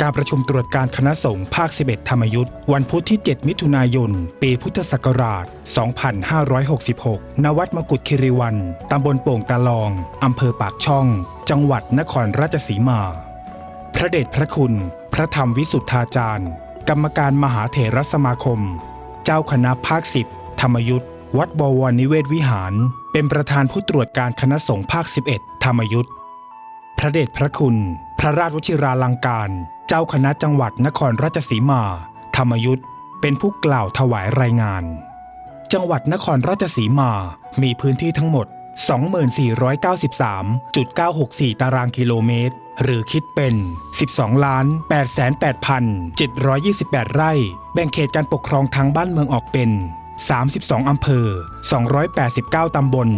การประชุมตรวจการคณะสงฆ์ภาค 11 ธรรมยุทธ์วันพุธที่ 7 มิถุนายน ปีพุทธศักราช 2566 ณ วัดมกุฎคิริวัน ตำบลโป่งตาลอง อำเภอปากช่อง จังหวัดนครราชสีมา พระเดชพระคุณ พระธรรมวิสุทธาจารย์ กรรมการมหาเถรสมาคม เจ้าคณะภาค 10 ธรรมยุทธ์วัดบวรนิเวศวิหาร เป็นประธานผู้ตรวจการคณะสงฆ์ภาค 11 ธรรมยุทธ์พระเดชพระคุณ พระราชวชิราลังการ เจ้าคณะจังหวัดนครราชสีมา ธรรมยุทธ์เป็นผู้กล่าวถวายรายงาน จังหวัดนครราชสีมามีพื้นที่ทั้งหมด 2493.964 ตารางกิโลเมตร หรือคิดเป็น 12 ล้าน88,728 ไร่ แบ่งเขตการปกครองทางบ้านเมืองออกเป็น 32 อำเภอ 289 ตำบล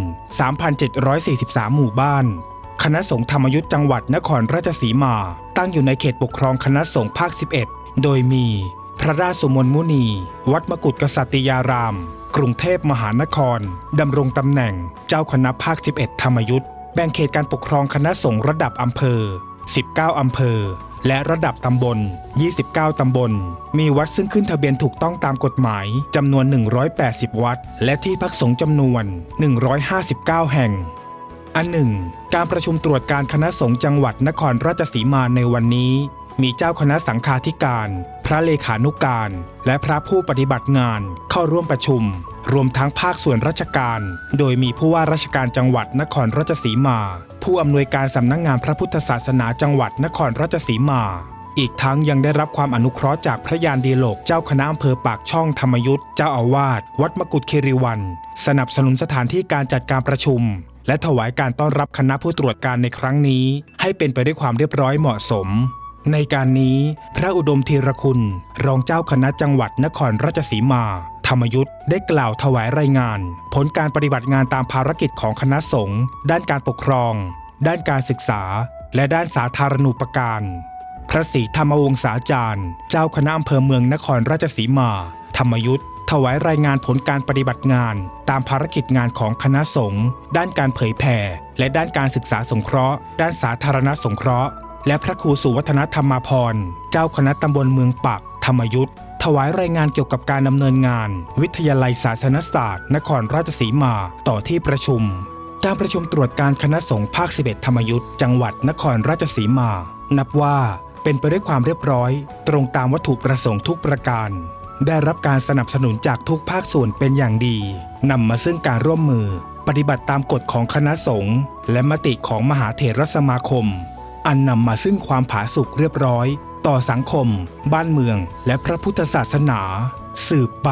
3,743 หมู่บ้าน คณะสงฆ์ธรรมยุทธ์จังหวัดนครราชสีมา ตั้งอยู่ในเขตปกครองคณะสงฆ์ภาค 11 โดยมี พระราชสุมนมุนี วัดมกุฎกษัตริยาราม กรุงเทพมหานคร ดำรงตำแหน่ง เจ้าคณะภาค 11 ธรรมยุทธ์แบ่งเขตการปกครองคณะสงฆ์ระดับอำเภอ 19 อำเภอ และระดับตำบล 29 ตำบล มีวัดซึ่งขึ้นทะเบียนถูกต้องตามกฎหมายจำนวน 180 วัด และที่พักสงฆ์จำนวน 159 แห่ง อันหนึ่ง การประชุมตรวจการคณะสงฆ์จังหวัดนครราชสีมาในวันนี้ มีเจ้าคณะสังฆาธิการ พระเลขานุการ และพระผู้ปฏิบัติงานเข้าร่วมประชุม รวมทั้งภาคส่วนราชการ โดยมีผู้ว่าราชการจังหวัดนครราชสีมา ผู้อำนวยการสำนักงงานพระพุทธศาสนาจังหวัดนครราชสีมา อีกทั้งยังได้รับความอนุเคราะห์จากพระยานดีโลกเจ้าคณะอำเภอปากช่องธรรมยุทธ์เจ้าอาวาสวัดมกุฎคีรีวัน สนับสนุนสถานที่การจัดการประชุม และถวายการต้อนรับคณะผู้ตรวจการในครั้งนี้ ให้เป็นไปด้วยความเรียบร้อยเหมาะสม ในการนี้ พระอุดมธีรคุณ รองเจ้าคณะจังหวัดนครราชสีมา ธรรมยุทธ์ได้กล่าวถวายรายงาน ผลการปฏิบัติงานตามภารกิจของคณะสงฆ์ด้านการปกครอง ด้านการศึกษา และด้านสาธารณูปการ พระศรีธรรมวงศาจารย์ เจ้าคณะอำเภอเมืองนครราชสีมา ธรรมยุทธ์ถวายรายงานผลการปฏิบัติงาน ตามภารกิจงานของคณะสงฆ์ด้านการเผยแผ่และด้านการศึกษาสงเคราะห์ ด้านสาธารณสงเคราะห์ และพระครูสุวัฒนธรรมาพรเจ้าคณะตำบลเมืองปัก ธรรมยุทธ์ถวายรายงานเกี่ยวกับการดำเนินงาน วิทยาลัยศาสนศาสตร์ นครราชสีมา ต่อที่ประชุม การประชุมตรวจการคณะสงฆ์ภาค 11 ธรรมยุทธ์จังหวัดนครราชสีมา นับว่า เป็นไปด้วยความเรียบร้อย ตรงตามวัตถุประสงค์ทุกประการ ได้รับการสนับสนุนจากทุกภาคส่วนเป็นอย่างดีนำมาซึ่งการร่วมมือ ปฏิบัติตามกฎของคณะสงฆ์และมติของมหาเถรสมาคม อันนำมาซึ่งความผาสุกเรียบร้อย ต่อสังคม บ้านเมือง และพระพุทธศาสนา สืบไป